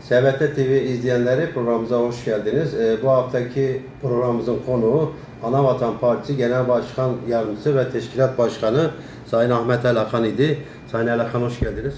SBT TV izleyenleri programımıza hoş geldiniz. Ee, bu haftaki programımızın konuğu Anavatan Partisi Genel Başkan Yardımcısı ve Teşkilat Başkanı Sayın Ahmet El Hakan idi. Sayın El Hakan hoş geldiniz.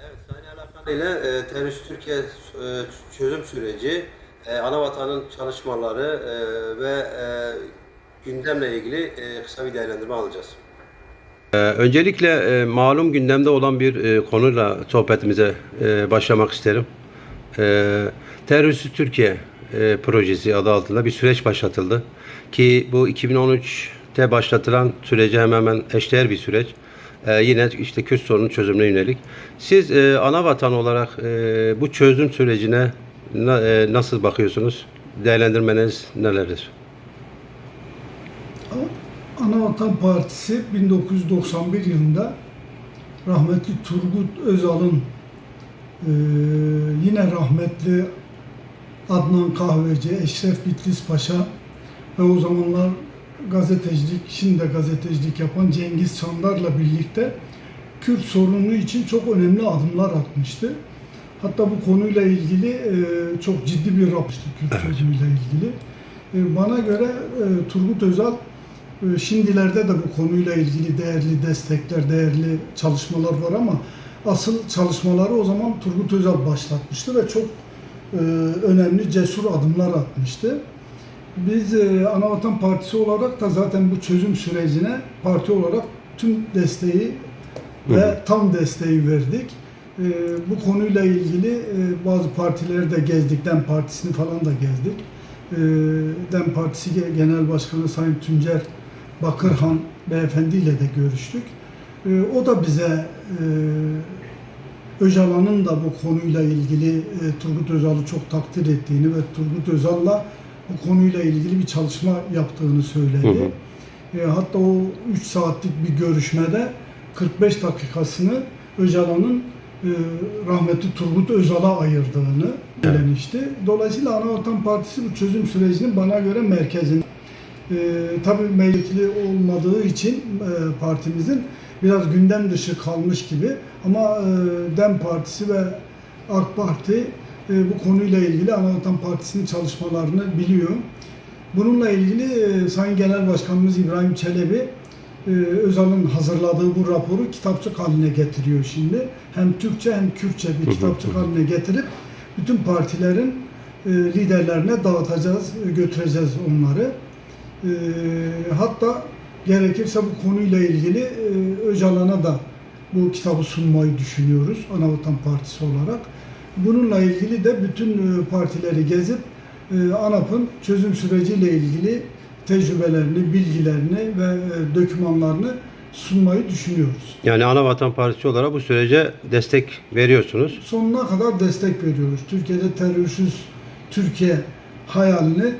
Evet, Sayın El Hakan ile e, Terörist Türkiye e, çözüm süreci, e, Anavatan'ın çalışmaları e, ve e, gündemle ilgili e, kısa bir değerlendirme alacağız. Ee, Öncelikle e, malum gündemde olan bir e, konuyla sohbetimize e, başlamak isterim. E, Terörsüz Türkiye projesi adı altında bir süreç başlatıldı. Ki bu 2013'te başlatılan sürece hemen hemen eşdeğer bir süreç. E, yine işte Kürt sorunun çözümüne yönelik. Siz e, ana vatan olarak e, bu çözüm sürecine na- e, nasıl bakıyorsunuz? Değerlendirmeniz nelerdir? Anavatan Partisi 1991 yılında rahmetli Turgut Özal'ın eee, yine rahmetli Adnan Kahveci, Eşref Bitlis Paşa ve o zamanlar gazetecilik, şimdi de gazetecilik yapan Cengiz Çandar'la birlikte Kürt sorunu için çok önemli adımlar atmıştı. Hatta bu konuyla ilgili eee, çok ciddi bir rapor Kürt sorunuyla ilgili. E, Bana göre e, Turgut Özal e, şimdilerde de bu konuyla ilgili değerli destekler, değerli çalışmalar var ama asıl çalışmaları o zaman Turgut Özal başlatmıştı ve çok e, önemli cesur adımlar atmıştı. Biz e, Anavatan Partisi olarak da zaten bu çözüm sürecine parti olarak tüm desteği ve tam desteği verdik. E, bu konuyla ilgili e, bazı partileri de gezdik, DEM Partisi'ni falan da gezdik. E, DEM Partisi Ge- Genel Başkanı Sayın Tuncer Bakırhan Beyefendi ile de görüştük. E, o da bize e, Öcalan'ın da bu konuyla ilgili e, Turgut Özal'ı çok takdir ettiğini ve Turgut Özal'la bu konuyla ilgili bir çalışma yaptığını söyledi. E, hatta o 3 saatlik bir görüşmede 45 dakikasını Öcalan'ın e, rahmetli Turgut Özal'a ayırdığını söylemişti. Dolayısıyla Anavatan Partisi bu çözüm sürecinin bana göre merkezinde. E, tabii meclisli olmadığı için e, partimizin biraz gündem dışı kalmış gibi ama e, DEM Partisi ve AK Parti e, bu konuyla ilgili Anavatan Partisi'nin çalışmalarını biliyor. Bununla ilgili e, Sayın Genel Başkanımız İbrahim Çelebi e, Özal'ın hazırladığı bu raporu kitapçık haline getiriyor şimdi. Hem Türkçe hem Kürtçe bir kitapçık haline getirip bütün partilerin e, liderlerine dağıtacağız, götüreceğiz onları. E, hatta gerekirse bu konuyla ilgili e, Öcalan'a da bu kitabı sunmayı düşünüyoruz Anavatan Partisi olarak. Bununla ilgili de bütün e, partileri gezip e, ANAP'ın çözüm süreciyle ilgili tecrübelerini, bilgilerini ve e, dokümanlarını sunmayı düşünüyoruz. Yani Anavatan Partisi olarak bu sürece destek veriyorsunuz. Sonuna kadar destek veriyoruz. Türkiye'de terörsüz Türkiye hayalini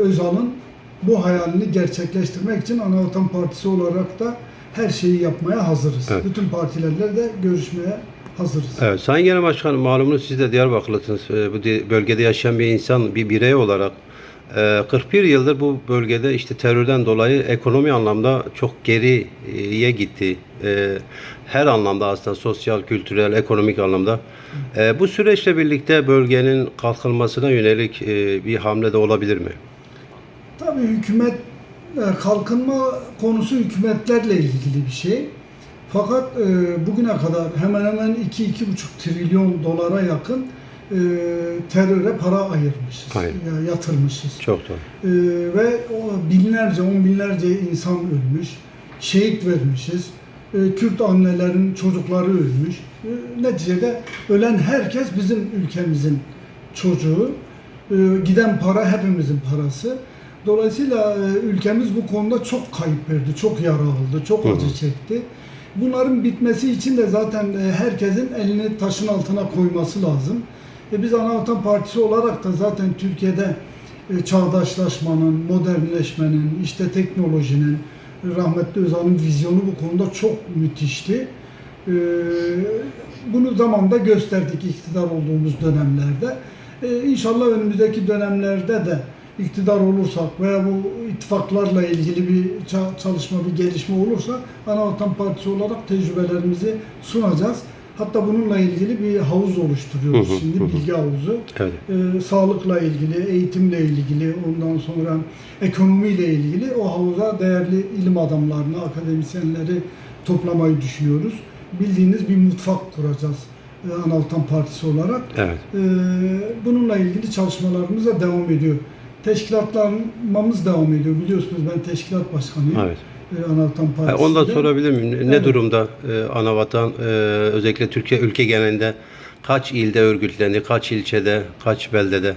Özal'ın bu hayalini gerçekleştirmek için Anavatan Partisi olarak da her şeyi yapmaya hazırız. Evet. Bütün partilerle de görüşmeye hazırız. Evet, Sayın Genel Başkanım malumunuz siz de Diyarbakırlısınız. Ee, Bu bölgede yaşayan bir insan, bir birey olarak e, 41 yıldır bu bölgede işte terörden dolayı ekonomi anlamda çok geriye gitti. E, Her anlamda aslında sosyal, kültürel, ekonomik anlamda. E, Bu süreçle birlikte bölgenin kalkınmasına yönelik e, bir hamle de olabilir mi? Tabii hükümet e, kalkınma konusu hükümetlerle ilgili bir şey. Fakat e, bugüne kadar hemen hemen 2-2,5 trilyon dolara yakın e, teröre para ayırmışız, Aynen. ya yatırmışız. Çok doğru. E, ve o binlerce, on binlerce insan ölmüş, şehit vermişiz. E, Kürt annelerin çocukları ölmüş. E, neticede ölen herkes bizim ülkemizin çocuğu. E, giden para hepimizin parası. Dolayısıyla e, ülkemiz bu konuda çok kayıp verdi, çok yara aldı, çok acı çekti. Bunların bitmesi için de zaten e, herkesin elini taşın altına koyması lazım. E biz Anavatan Partisi olarak da zaten Türkiye'de e, çağdaşlaşmanın, modernleşmenin, işte teknolojinin, rahmetli Özal'ın vizyonu bu konuda çok müthişti. Bunu zamanda gösterdik iktidar olduğumuz dönemlerde. İnşallah önümüzdeki dönemlerde de iktidar olursak veya bu ittifaklarla ilgili bir ça- çalışma, bir gelişme olursa Anavatan Partisi olarak tecrübelerimizi sunacağız. Hatta bununla ilgili bir havuz oluşturuyoruz Hı hı, şimdi, hı bilgi havuzu. Evet. Ee, sağlıkla ilgili, eğitimle ilgili, ondan sonra ekonomiyle ilgili o havuza değerli ilim adamlarını, akademisyenleri toplamayı düşünüyoruz. Bildiğiniz bir mutfak kuracağız e, Anavatan Partisi olarak. Evet. Ee, bununla ilgili çalışmalarımız da devam ediyor. Teşkilatlanmamız devam ediyor. Biliyorsunuz ben teşkilat başkanıyım. Evet. Ee, Anavatan Ha, Partisi'nde. Onu da sorabilir miyim? Ne Evet. durumda e, Anavatan e, özellikle Türkiye ülke genelinde kaç ilde örgütlendi, kaç ilçede, kaç beldede?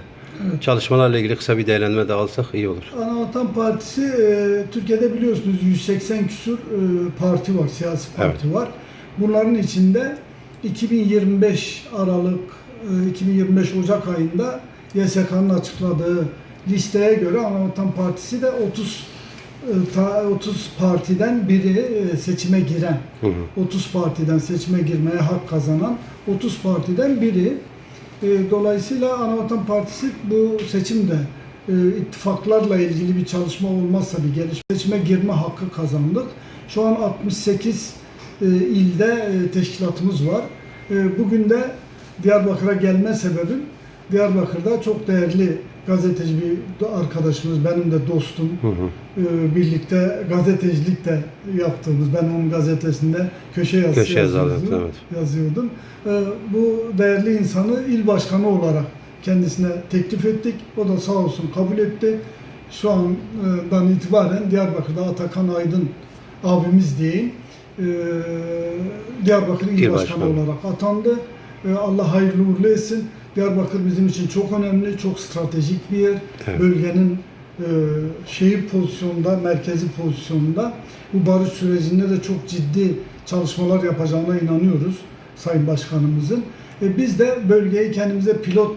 Çalışmalarla ilgili kısa bir değerlendirme de alsak iyi olur. Anavatan Partisi e, Türkiye'de biliyorsunuz 180 küsur e, parti var, siyasi parti var. Bunların içinde 2025 Aralık, e, 2025 Ocak ayında YSK'nın açıkladığı listeye göre Anavatan Partisi de 30 e, ta- 30 partiden biri e, seçime giren, Hı hı. 30 partiden seçime girmeye hak kazanan 30 partiden biri. E, Dolayısıyla Anavatan Partisi bu seçimde e, ittifaklarla ilgili bir çalışma olmazsa bir gelişme seçime girme hakkı kazandık. Şu an 68 e, ilde e, teşkilatımız var. E, Bugün de Diyarbakır'a gelme sebebim Diyarbakır'da çok değerli gazeteci bir arkadaşımız, benim de dostum. Hı hı. E, Birlikte gazetecilik de yaptığımız, ben onun gazetesinde köşe yazısı Köşe yazıyordum. evet. yazıyordum. E, Bu değerli insanı il başkanı olarak kendisine teklif ettik. O da sağ olsun kabul etti. Şu andan itibaren Diyarbakır'da Atakan Aydın abimiz diyeyim. e, Diyarbakır İl İl Başkanı Başkanı. olarak atandı. E, Allah hayırlı uğurlu etsin. Diyarbakır bizim için çok önemli, çok stratejik bir yer. Evet. Bölgenin e, şehir pozisyonunda, merkezi pozisyonunda bu barış sürecinde de çok ciddi çalışmalar yapacağına inanıyoruz Sayın Başkanımızın. E, biz de bölgeyi kendimize pilot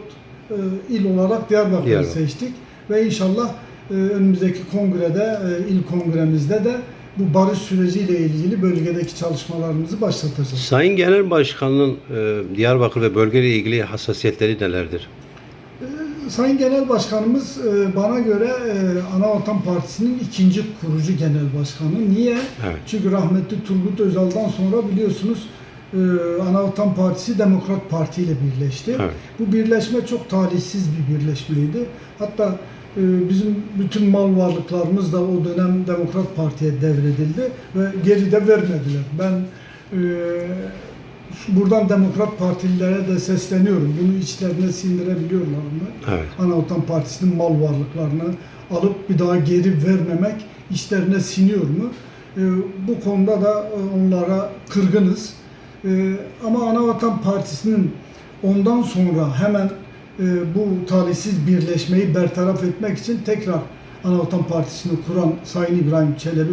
e, il olarak Diyarbakır'ı Diyarbakır. seçtik ve inşallah e, önümüzdeki kongrede, e, il kongremizde de bu barış süreciyle ilgili bölgedeki çalışmalarımızı başlatacağız. Sayın Genel Başkan'ın e, Diyarbakır ve bölgeyle ilgili hassasiyetleri nelerdir? Sayın Genel Başkanımız e, bana göre e, Anavatan Partisi'nin ikinci kurucu genel başkanı. Niye? Evet. Çünkü rahmetli Turgut Özal'dan sonra biliyorsunuz e, Anavatan Partisi Demokrat Parti ile birleşti. Evet. Bu birleşme çok talihsiz bir birleşmeydi. Hatta e, bizim bütün mal varlıklarımız da o dönem Demokrat Parti'ye devredildi ve geri de vermediler. Ben e, buradan Demokrat Partililere de sesleniyorum. Bunu içlerine sindirebiliyorlar mı? Evet. Anavatan Partisi'nin mal varlıklarını alıp bir daha geri vermemek işlerine siniyor mu? Ee, bu konuda da e, onlara kırgınız. Ee, ama Anavatan Partisi'nin ondan sonra hemen bu talihsiz birleşmeyi bertaraf etmek için tekrar Anavatan Partisi'ni kuran Sayın İbrahim Çelebi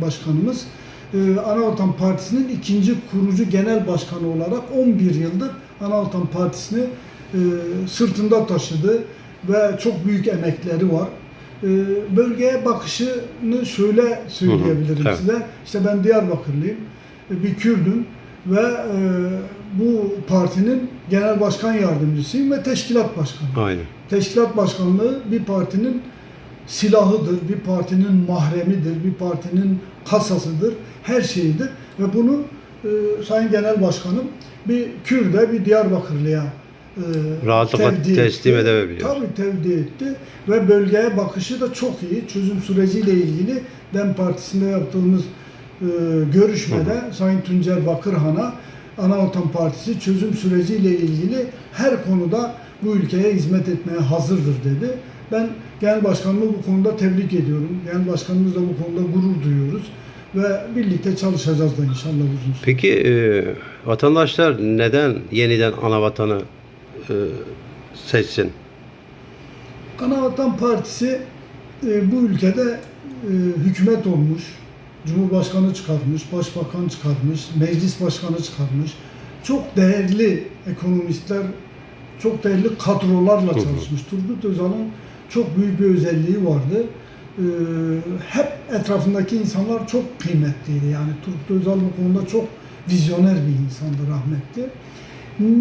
Başkanımız e, Anavatan Partisi'nin ikinci kurucu genel başkanı olarak 11 yıldır Anavatan Partisi'ni e, sırtında taşıdı ve çok büyük emekleri var. E, bölgeye bakışını şöyle söyleyebilirim Hı hı, evet. size. İşte ben Diyarbakırlıyım, bir Kürdüm ve bu partinin genel başkan yardımcısıyım ve teşkilat başkanı. Aynen. Teşkilat başkanlığı bir partinin silahıdır, bir partinin mahremidir, bir partinin kasasıdır, her şeyidir. Ve bunu e, Sayın Genel Başkanım bir Kürt'e, bir Diyarbakırlı'ya e, Rahatlıkla tevdi teslim etti. edebiliyor. Tabii tevdi etti ve bölgeye bakışı da çok iyi. Çözüm süreciyle ilgili DEM Partisi'nde yaptığımız e, görüşmede Sayın Tuncer Bakırhan'a Anavatan Partisi çözüm süreciyle ilgili her konuda bu ülkeye hizmet etmeye hazırdır dedi. Ben Genel Başkanımı bu konuda tebrik ediyorum. Genel Başkanımızla bu konuda gurur duyuyoruz. Ve birlikte çalışacağız da inşallah uzun süre. Peki e, vatandaşlar neden yeniden ana vatanı e, seçsin? Anavatan Partisi e, bu ülkede e, hükümet olmuş, Cumhurbaşkanı çıkarmış, Başbakan çıkarmış, Meclis Başkanı çıkarmış. Çok değerli ekonomistler, çok değerli kadrolarla çalışmış. Turgut Özal'ın çok büyük bir özelliği vardı. E, hep etrafındaki insanlar çok kıymetliydi. Yani Turgut Özal bu konuda çok vizyoner bir insandı rahmetli.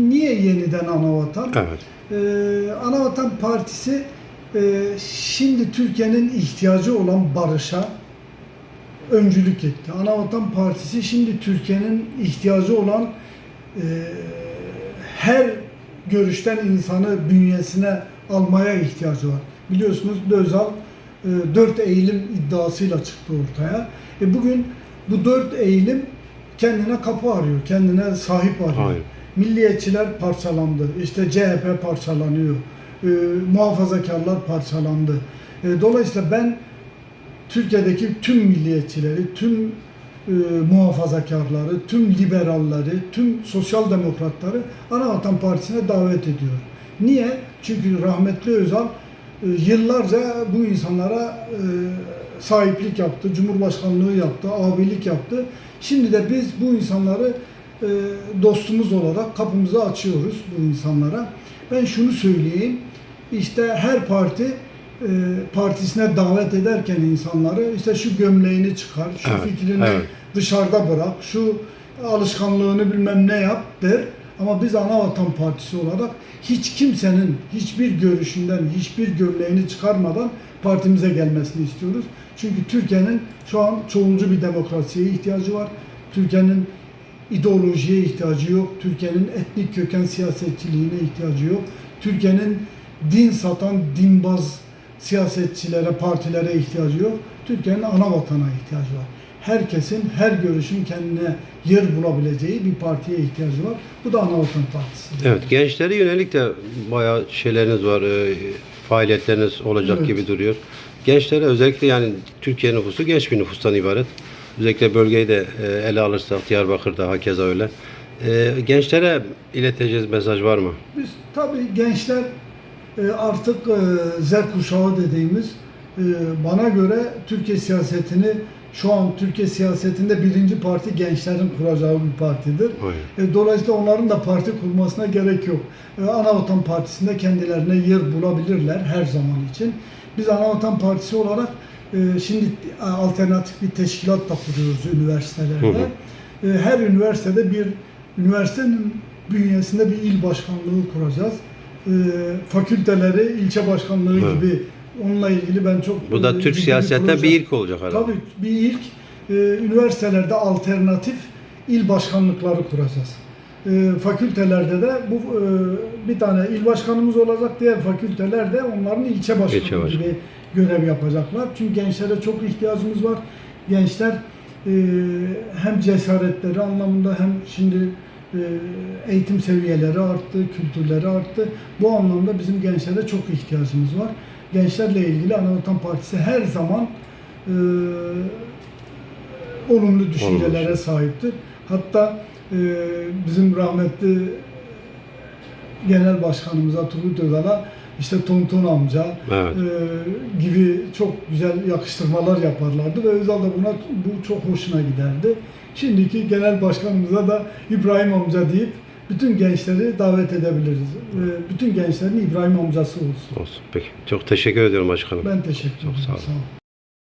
Niye yeniden Anavatan? Evet. Ee, Anavatan Partisi e, şimdi Türkiye'nin ihtiyacı olan barışa öncülük etti. Anavatan Partisi şimdi Türkiye'nin ihtiyacı olan e, her görüşten insanı bünyesine almaya ihtiyacı var. Biliyorsunuz Özal e, dört eğilim iddiasıyla çıktı ortaya. E bugün bu dört eğilim kendine kapı arıyor, kendine sahip arıyor. Aynen. Milliyetçiler parçalandı, işte CHP parçalanıyor, e, muhafazakarlar parçalandı. E, dolayısıyla ben Türkiye'deki tüm milliyetçileri, tüm e, muhafazakarları, tüm liberalleri, tüm sosyal demokratları Anavatan Partisi'ne davet ediyor. Niye? Çünkü rahmetli Özal e, yıllarca bu insanlara e, sahiplik yaptı, cumhurbaşkanlığı yaptı, abilik yaptı. Şimdi de biz bu insanları e, dostumuz olarak kapımızı açıyoruz bu insanlara. Ben şunu söyleyeyim, işte her parti partisine davet ederken insanları işte şu gömleğini çıkar, şu Evet, fikrini evet. dışarıda bırak, şu alışkanlığını bilmem ne yap der. Ama biz Anavatan Partisi olarak hiç kimsenin hiçbir görüşünden, hiçbir gömleğini çıkarmadan partimize gelmesini istiyoruz. Çünkü Türkiye'nin şu an çoğulcu bir demokrasiye ihtiyacı var. Türkiye'nin ideolojiye ihtiyacı yok. Türkiye'nin etnik köken siyasetçiliğine ihtiyacı yok. Türkiye'nin din satan, dinbaz siyasetçilere, partilere ihtiyacı yok. Türkiye'nin ana vatana ihtiyacı var. Herkesin, her görüşün kendine yer bulabileceği bir partiye ihtiyacı var. Bu da Anavatan Partisi. Evet, gençlere yönelik de bayağı şeyleriniz var, e, faaliyetleriniz olacak Evet. gibi duruyor. Gençlere özellikle yani Türkiye nüfusu genç bir nüfustan ibaret. Özellikle bölgeyi de e, ele alırsak Diyarbakır'da hakeza öyle. E, gençlere ileteceğiz mesaj var mı? Biz tabii gençler artık e, Z kuşağı dediğimiz e, bana göre Türkiye siyasetini şu an Türkiye siyasetinde birinci parti gençlerin kuracağı bir partidir. E, Dolayısıyla onların da parti kurmasına gerek yok. E, Anavatan Partisi'nde kendilerine yer bulabilirler her zaman için. Biz Anavatan Partisi olarak e, şimdi e, alternatif bir teşkilat da kuruyoruz üniversitelerde. Hı E, Her üniversitede bir üniversitenin bünyesinde bir il başkanlığı kuracağız. E, Fakülteleri ilçe başkanlığı Hı. gibi onunla ilgili ben çok Bu da e, Türk proje- bir ilk olacak herhalde. Tabii bir ilk e, üniversitelerde alternatif il başkanlıkları kuracağız. E, fakültelerde de bu e, bir tane il başkanımız olacak, diğer fakültelerde onların ilçe başkanı İlçe başkanı. gibi görev yapacaklar. Çünkü gençlere çok ihtiyacımız var. Gençler e, hem cesaretleri anlamında hem şimdi eğitim seviyeleri arttı, kültürleri arttı. Bu anlamda bizim gençlere çok ihtiyacımız var. Gençlerle ilgili Anavatan Partisi her zaman e, olumlu düşüncelere Olumlu. sahiptir. Hatta e, bizim rahmetli genel başkanımıza Turgut Özal'a işte Tonton amca Evet. e, gibi çok güzel yakıştırmalar yaparlardı ve Özal da buna bu çok hoşuna giderdi. Şimdiki genel başkanımıza da İbrahim amca deyip bütün gençleri davet edebiliriz. E, bütün gençlerin İbrahim amcası olsun. Olsun. Peki. Çok teşekkür ediyorum başkanım. Ben teşekkür ederim. sağ olun. Sağ olun.